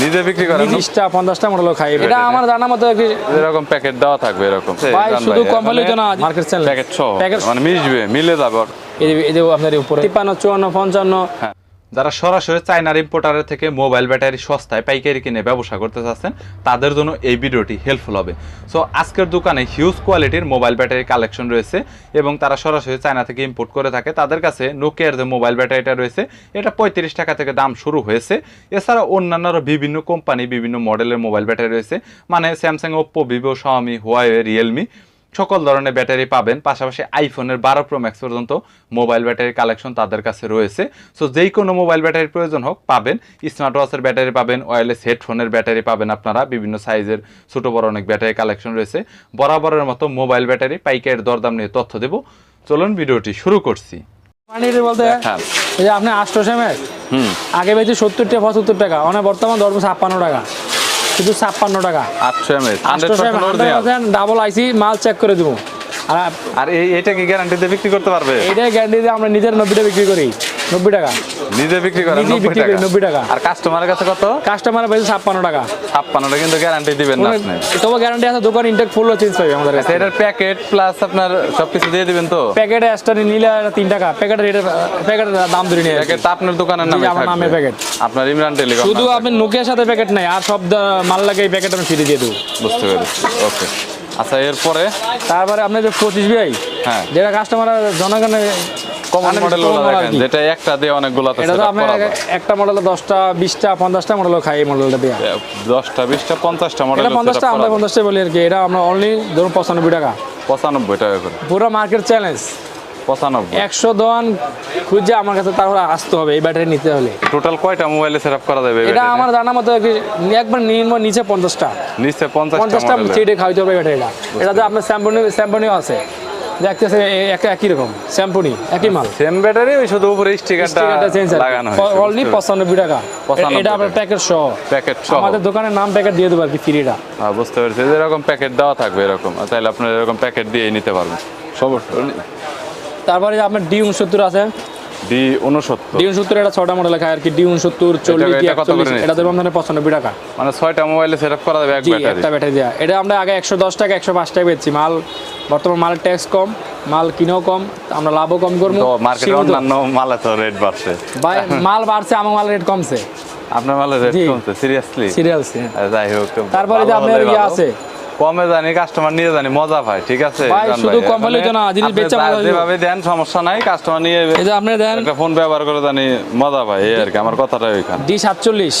নিজে বিক্রি করেন না? বিশটা পঞ্চাশটা মডেল খাই এটা আমার জানার মতো একটি এরকম প্যাকেট দেওয়া থাকবে এরকম। ভাই শুধু কোম্পানি তো না মার্কেট চ্যানেল প্যাকেট সহ। মানে মিশবে মিলে যাবে। এই যে- এই যে আপনার উপরে। তিপ্পান্ন চুয়ান্ন পঞ্চান্ন। যারা সরাসরি চাইনার ইম্পোর্টারের থেকে মোবাইল ব্যাটারি সস্তায় পাইকারি কিনে ব্যবসা করতে চাচ্ছেন, তাদের জন্য এই ভিডিওটি হেল্পফুল হবে। সো আজকের দোকানে হিউজ কোয়ালিটির মোবাইল ব্যাটারি কালেকশন রয়েছে এবং তারা সরাসরি চায়না থেকে ইম্পোর্ট করে থাকে। তাদের কাছে নোকিয়ার যে মোবাইল ব্যাটারিটা রয়েছে, এটা পঁয়ত্রিশ টাকা থেকে দাম শুরু হয়েছে। এছাড়া অন্যান্য বিভিন্ন কোম্পানি বিভিন্ন মডেলের মোবাইল ব্যাটারি রয়েছে। মানে Samsung Oppo Vivo Xiaomi Huawei Realme সকল ধরনের ব্যাটারি পাবেন পাশাপাশি আইফোনের বারো প্রো ম্যাক্স পর্যন্ত মোবাইল ব্যাটারি কালেকশন তাদের কাছে রয়েছে। সো যেই কোনো মোবাইল ব্যাটারির প্রয়োজন হোক পাবেন স্মার্ট ওয়াচের ব্যাটারি পাবেন ওয়্যারলেস হেডফোনের ব্যাটারি পাবেন আপনারা বিভিন্ন সাইজের ছোট বড় অনেক ব্যাটারি কালেকশন রয়েছে। বরাবরের মতো মোবাইল ব্যাটারি পাইকারের দরদাম নিয়ে তথ্য দেব। চলুন ভিডিওটি শুরু করছি। বলতে এই আপনি সেমের হুম। আগে বেশি সত্তর টাকা পঁচাত্তর টাকা অনেক বর্তমান ধরবো ছাপ্পান্ন টাকা। শুধু ছাপ্পান্ন টাকা। আটশো ডাবল আইসি মাল চেক করে দেবো। আর এইটা এটা কি গ্যারান্টি দিয়ে বিক্রি করতে পারবে? এটা গ্যারান্টি দিয়ে আমরা নিজের নব্বইটা বিক্রি করি। নব্বই টাকা। নিজে বিক্রি করেন 90 বিক্রি করি, টাকা। 90 টাকা। আর কাস্টমারের কাছে কত? কাস্টমার পেয়েছে ছাপ্পান্ন টাকা। ছাপ্পান্নটা কিন্তু গ্যারান্টি দিবেন না আপনি। তবে গ্যারান্টি আছে দোকান ইনটেক ফুল চেঞ্জ পাবে আমাদের আচ্ছা এটার প্যাকেট প্লাস আপনার সবকিছু দিয়ে দিবেন তো? প্যাকেটে এক্সট্রা নিলে এটা তিন টাকা। প্যাকেটের রেটের প্যাকেটের দাম ধরে নিয়ে প্যাকেট আপনার দোকানের নামে আমার নামে প্যাকেট। আপনার ইমরান টেলিকম শুধু আপনি নোকিয়ার সাথে প্যাকেট নাই আর সব মাল লাগে এই প্যাকেট আমি ফ্রি দিয়ে দেবো। বুঝতে পেরেছি। ওকে আচ্ছা এরপরে? তারপরে আপনি যে পঁচিশ বিআই হ্যাঁ। যেটা কাস্টমার জনগণের কমন মডেল কি। যেটা একটা দিয়ে অনেকগুলো এটা তো একটা মডেলে দশটা বিশটা পঞ্চাশটা মডেল খাই এই মডেলটা দিয়ে। দশটা বিশটা পঞ্চাশটা মডেল এটা পঞ্চাশটা আমরা পঞ্চাশটা বলি আর কি। এটা আমরা অনলি ধরুন পঁচানব্বই টাকা। পঁচানব্বই টাকা করে। পুরো মার্কেট চ্যালেঞ্জ পঁচানব্বই। একশো দোকান খুঁজে আমার কাছে তারপরে আসতে হবে এই ব্যাটারি নিতে হলে। টোটাল কয়টা মোবাইলে সেট আপ করা যাবে এটা আমার জানা মতো একবার নিম্ন নিচে পঞ্চাশটা। নিচে পঞ্চাশটা পঞ্চাশটা সিটে খাইতে হবে ব্যাটারিটা এটা তো আপনার স্যাম্পনি স্যাম্পনিও আছে। একই রকম একই মাল। সেম ব্যাটারি ওই শুধু উপরে স্টিকারটা স্টিকারটা চেঞ্জ লাগানো অনলি পঁচানব্বই টাকা। এটা আপনার প্যাকেট সহ। প্যাকেট সহ। আমাদের দোকানের নাম প্যাকেট দিয়ে দেবো আর কি ফ্রিটা হ্যাঁ বুঝতে পেরেছি। এরকম প্যাকেট দেওয়া থাকবে এরকম। তাহলে আপনার এরকম প্যাকেট দিয়ে নিতে পারবেন। তারপরে আপনার ডি উনসত্তর আছে। ডি উনসত্তর। ডি উনসত্তর এটা ছটা মডেল খায় আর কি ডি উনসত্তর চল্লিশ এটা কত করে এটা দেবো আমাদের পঁচানব্বই টাকা। মানে ছয়টা মোবাইলে সেট আপ করা যাবে এক ব্যাটারি একটা ব্যাটারি দেওয়া এটা আমরা আগে একশো দশ টাকা একশো পাঁচ টাকা বেচছি মাল। বর্তমান মালের ট্যাক্স কম মাল কিনেও কম আমরা লাভও কম করব তো মার্কেটে অন্যান্য মালে তো রেট বাড়ছে। ভাই মাল বাড়ছে আমার মালের রেট কমছে। আপনার মালের রেট কমছে সিরিয়াসলি সিরিয়ালস যাই হোক তারপরে যে আপনার ইয়ে আছে। কমে জানি কাস্টমার নিয়ে জানি মজা পায় ঠিক আছে? শুধু কম হলেই তো না, জিনিস বেচা মজা যেভাবে দেন সমস্যা নাই কাস্টমার নিয়ে এই যে আপনি দেন একটা ফোন ব্যবহার করে জানি মজা পায় এই আর কি আমার কথাটা ওইখানে। ডি সাতচল্লিশ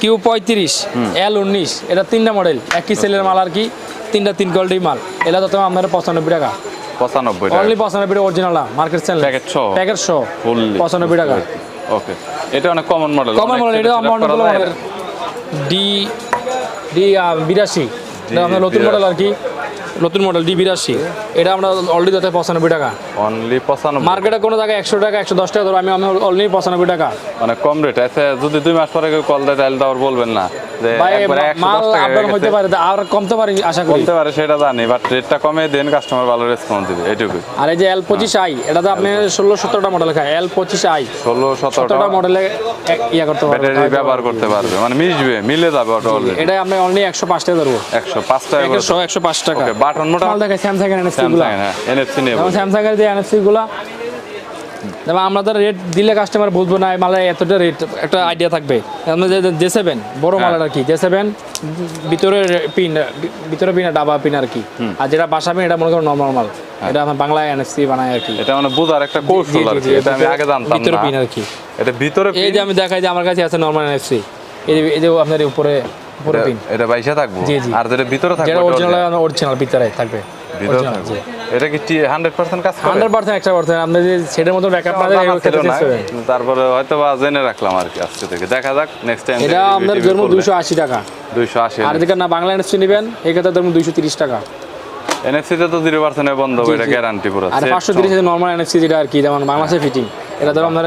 কিউ পঁয়ত্রিশ এল উনিশ এটা তিনটা মডেল একই সেলের মাল আর কি। তিনটা তিন কোয়ালিটি মাল। এটা তো তোমার আপনার পঁচানব্বই টাকা। পঁচানব্বই টাকা। অনলি পঁচানব্বই টাকা অরিজিনাল মার্কেট চ্যানেল প্যাকেট সহ? Packet Fully। পঁচানব্বই টাকা। ওকে এটা অনেক কমন মডেল কমন মডেল এটা আমার মডেল ডি ডি বিরাশি। আপনার নতুন মডেল আর কি। নতুন মডেল ডি বিরাশি। এটা আমরা অলরেডি যাতে পঁচানব্বই টাকা। অনলি পঁচানব্বই। মার্কেটে কোনো জায়গায় একশো টাকা একশো দশ টাকা ধরো আমি আমি অলরেডি পঁচানব্বই টাকা। মানে কম রেট আচ্ছা যদি দুই মাস পরে কল দেয় তাহলে তো আর বলবেন না। যে ভাই একবারে একশো মাল দশ টাকা আপডাউন হইতে গেছে। পারে আর কমতে পারি আশা করি। বলতে পারে সেটা জানি বাট রেটটা কমে দেন কাস্টমার ভালো রেসপন্স দিবে এইটুকুই আর এই যে এল পঁচিশ আই এটা তো আপনি ষোলো সতেরোটা মডেল খায়। এল পঁচিশ আই ষোলো সতেরোটা। সতেরোটা মডেলে ইয়া করতে পারবে। ব্যাটারি ব্যবহার করতে পারবে মানে মিশবে মিলে যাবে ওটা অলরেডি এটা আপনি অনলি একশো পাঁচ টাকা ধরবো। একশো পাঁচ টাকা একশো একশো পাঁচ টাকা। বাটন মোটা মাল স্যামসাং এর এনএফসি গুলা। স্যামসাং এনএফসি স্যামসাং এর যে এনএফসি গুলা যেমন আমরা তো রেট দিলে কাস্টমার বুঝব না মালের এতটা রেট একটা আইডিয়া থাকবে। যে জে সেভেন বড় হ্যাঁ। মালের আর কি। জে সেভেন ভিতরে পিন ভিতরে পিন ডাবা পিন আর কি। আর যেটা বাসা পিন এটা মনে করো নর্মাল মাল। হ্যাঁ। এটা আমার বাংলায় এনএফসি বানায় আর কি। এটা মানে বোঝার একটা কৌশল আর কি। এটা আমি আগে জানতাম ভিতরে পিন আর কি। এটা ভিতরে এই যে আমি দেখাই যে আমার কাছে আছে নর্মাল এনএফসি এই যে এই যে আপনার উপরে উপরে পিন এটা- থাকব? জি। আর যেটা ভিতরে থাকবে যেটা অরিজিনাল অরিজিনাল ভিতরে থাকবে। ভিতরে থাকবে। এটা কি হান্ড্রেড পার্সেন্ট কাজ করে? একটা পার্সেন্ট আপনি যে সেটার মতো ব্যাকআপ না। তারপরে হয়তো বা জেনে রাখলাম আর কি আজকে থেকে। দেখা যাক নেক্সট টাইম এটা আপনার দুইশো আশি টাকা। দুইশো আশি আর যদি না বাংলা এনএফসি নেবেন এই ক্ষেত্রে দুইশো তিরিশ টাকা। এনএফসি তে তো জিরো পার্সেন্ট বন্ধ এটা গ্যারান্টি পুরো। আর set পাঁচশো সহ। তিরিশ নর্মাল এনএফসি যেটা আর কি যেমন বাংলাদেশে ফিটিং এটা ধরো আপনার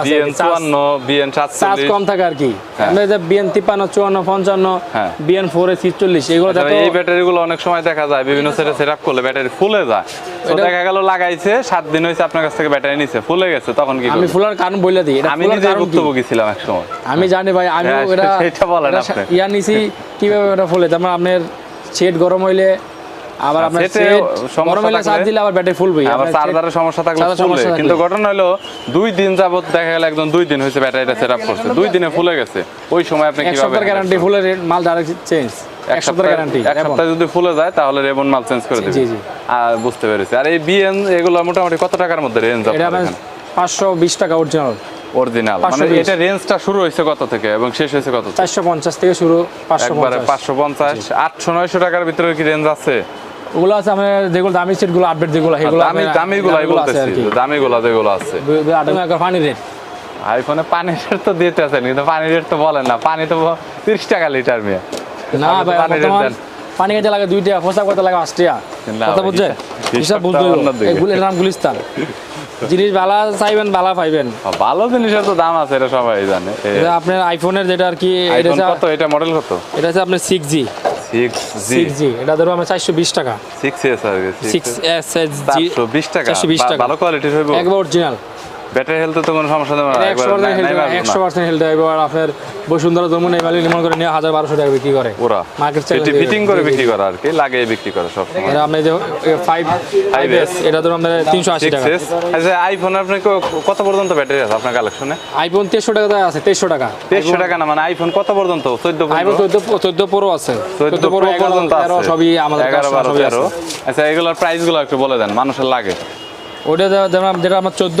আছে চুয়ান্ন বিএন চার্জ কম থাকে আর কি হ্যাঁ। আমরা যে বিএন তিপ্পান্ন চুয়ান্ন পঞ্চান্ন হ্যাঁ। বিএন ফোর এ ছিচল্লিশ এগুলো এই ব্যাটারি অনেক সময় দেখা যায় বিভিন্ন সেটে সেট আপ করলে ব্যাটারি ফুলে যায় তো দেখা গেল লাগাইছে সাত দিন হয়েছে আপনার কাছ থেকে ব্যাটারি নিছে ফুলে গেছে তখন কি আমি? ফুলার কারণ বলে দিই আমি নিজে কারণ ভুক্তভোগী ছিলাম এক সময় আমি জানি ভাই আমি হ্যাঁ, এটা সেটা বলেন আপনি। ইয়া নিছি কীভাবে এটা ফুলে তারপর আপনার শেড গরম হইলে আবার আপনার সেটে সমস্যা চার্জ দিলে আবার ব্যাটারি ফুলবে আবার চার্জারের সমস্যা থাকলে ফুলে কিন্তু ঘটনা হলো দুই দিন যাবত দেখা গেল একদম দুই দিন হয়েছে ব্যাটারিটা সেট আপ করছে। দুই দিনে ফুলে গেছে। ওই সময় আপনি এক কীভাবে সপ্তাহের গ্যারান্টি ফুলের মাল ডাইরেক্ট চেঞ্জ এক এক সপ্তাহের গ্যারান্টি এক সপ্তাহে যদি ফুলে যায় তাহলে রেবন মাল চেঞ্জ করে দেবে। জি, জি। আর বুঝতে পেরেছি। আর এই বিএন এগুলো মোটামুটি কত টাকার মধ্যে রেঞ্জ আপনার টাকা অরিজিনাল অরিজিনাল মানে 520 এটা রেঞ্জটা শুরু হয়েছে কত থেকে এবং শেষ হয়েছে কত থেকে? শুরু পাঁচশো একবারে পঞ্চাশ। পাঁচশো পঞ্চাশ। আটশো নয়শো টাকার ভিতরে কি রেঞ্জ আছে? ওগুলো আছে আমার যেগুলো দামি সেটগুলো আপডেট যেগুলো সেগুলো দামি দামি গুলাই বলতেছি দামি গুলা যেগুলো আছে। পানি রেট আইফোনে পানির রেট তো দিতে আছেন কিন্তু পানির রেট তো বলেন না। পানি তো তিরিশ টাকা লিটার মেয়ে। না ভাই। পানি খেতে লাগে দুই টাকা পোশাক করতে লাগে পাঁচ টাকা। কথা বুঝছে? হিসাব- বুঝতে নাম গুলিস্তান। জিনিস ভালো চাইবেন ভালো পাইবেন। ভালো জিনিসের তো দাম আছে এটা সবাই জানে। এটা আপনার আইফোনের যেটা আর কি এটা কত? এটা মডেল কত? এটা হচ্ছে আপনার সিক্স জি সিক্স জি জি এটা ধরো আমরা চারশো বিশ টাকা। সিক্স এস আর সিক্স এস এস জি চারশো বিশ টাকা চারশো বিশ বা- টাকা। ভালো কোয়ালিটির হবে একবার অরিজিনাল ব্যাটারি হেলথে তো কোনো সমস্যা দেবে না। একশো পার্সেন্ট হেলথ একশো পার্সেন্ট এবার আপনার বসুন্ধরা জমুন এই মালিক নির্মাণ করে নিয়ে হাজার বারোশো টাকা বিক্রি করে। ওরা। মার্কেট এটি ফিটিং করে বিক্রি করে আর কি লাগিয়ে বিক্রি করে সব সময় এটা আপনি যে ফাইভ ফাইভ এস এটা ধরো আমাদের তিনশো আশি টাকা। আচ্ছা আইফোন আপনি কত পর্যন্ত ব্যাটারি আছে আপনার কালেকশনে আইফোন তেইশশো টাকা দাম আছে তেইশশো টাকা। দেড়শো টাকা না মানে আইফোন কত পর্যন্ত? চোদ্দ আইফোন চোদ্দ চোদ্দ প্রো আছে। চোদ্দ প্রো প্রো পর্যন্ত আছে। সবই আমাদের এগারো কাছে বারো সবই আছে। আচ্ছা এগুলোর প্রাইসগুলো একটু বলে দেন মানুষের লাগে। ওটা যেটা আমার চোদ্দ।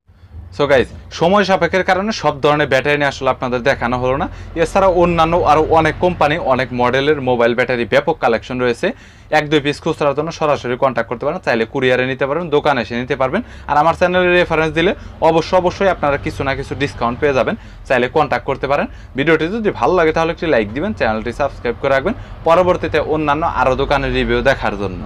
সো গাইজ সময় সাপেক্ষের কারণে সব ধরনের ব্যাটারি নিয়ে আসলে আপনাদের দেখানো হলো না। এছাড়া অন্যান্য আরও অনেক কোম্পানি, অনেক মডেলের মোবাইল ব্যাটারি ব্যাপক কালেকশন রয়েছে। এক, দুই পিস খুচরার জন্য সরাসরি কন্ট্যাক্ট করতে পারেন। চাইলে কুরিয়ারে নিতে পারবেন, দোকানে এসে নিতে পারবেন। আর আমার চ্যানেলের রেফারেন্স দিলে অবশ্যই অবশ্যই আপনারা কিছু না কিছু ডিসকাউন্ট পেয়ে যাবেন। চাইলে কন্ট্যাক্ট করতে পারেন। ভিডিওটি যদি ভালো লাগে, তাহলে একটি লাইক দিবেন চ্যানেলটি সাবস্ক্রাইব করে রাখবেন। পরবর্তীতে অন্যান্য আরও দোকানের রিভিউ দেখার জন্য।